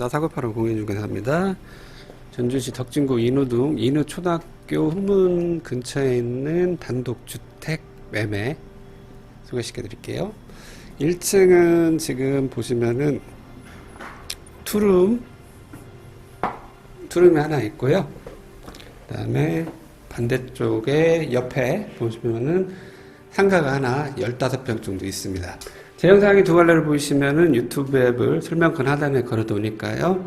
나사고파로 공인중개사입니다. 전주시 덕진구 인우동 인우초등학교 후문 근처에 있는 단독주택 매매 소개시켜 드릴게요. 1층은 지금 보시면은 투룸 투룸이 하나 있고요. 그 다음에 반대쪽에 옆에 보시면은 상가가 하나 15평 정도 있습니다. 제 영상이 두 갈래를 보시면은 유튜브 앱을 설명권 하단에 걸어 놓으니까요.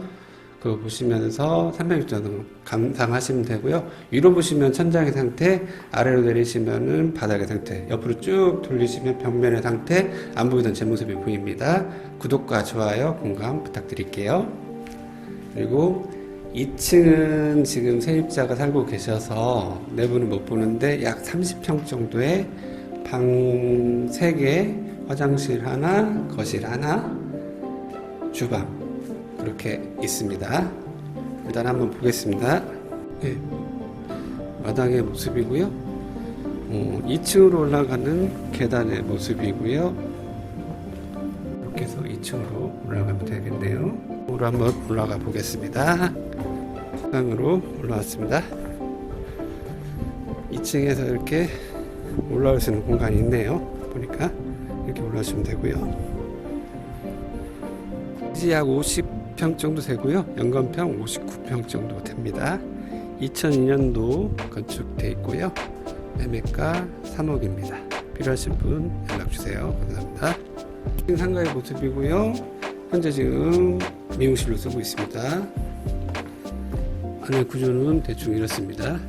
그거 보시면서 360도 감상하시면 되고요. 위로 보시면 천장의 상태, 아래로 내리시면은 바닥의 상태, 옆으로 쭉 돌리시면 벽면의 상태, 안 보이던 제 모습이 보입니다. 구독과 좋아요, 공감 부탁드릴게요. 그리고 2층은 지금 세입자가 살고 계셔서 내부는 못 보는데 약 30평 정도의 방 3개, 화장실 하나, 거실 하나, 주방 그렇게 있습니다. 일단 한번 보겠습니다. 네. 마당의 모습이고요. 어, 2층으로 올라가는 계단의 모습이고요. 이렇게 해서 2층으로 올라가면 되겠네요. 으로 한번 올라가 보겠습니다. 상으로 올라왔습니다. 2층에서 이렇게 올라올 수 있는 공간이 있네요. 보니까 이렇게 올라오시면 되고요. 약 50평 정도 되고요. 연건평 59평 정도 됩니다. 2002년도 건축돼 있고요. 매매가 3억입니다. 필요하신 분 연락 주세요. 감사합니다. 상가의 모습이고요. 현재 지금 미용실로 쓰고 있습니다. 안에 구조는 대충 이렇습니다.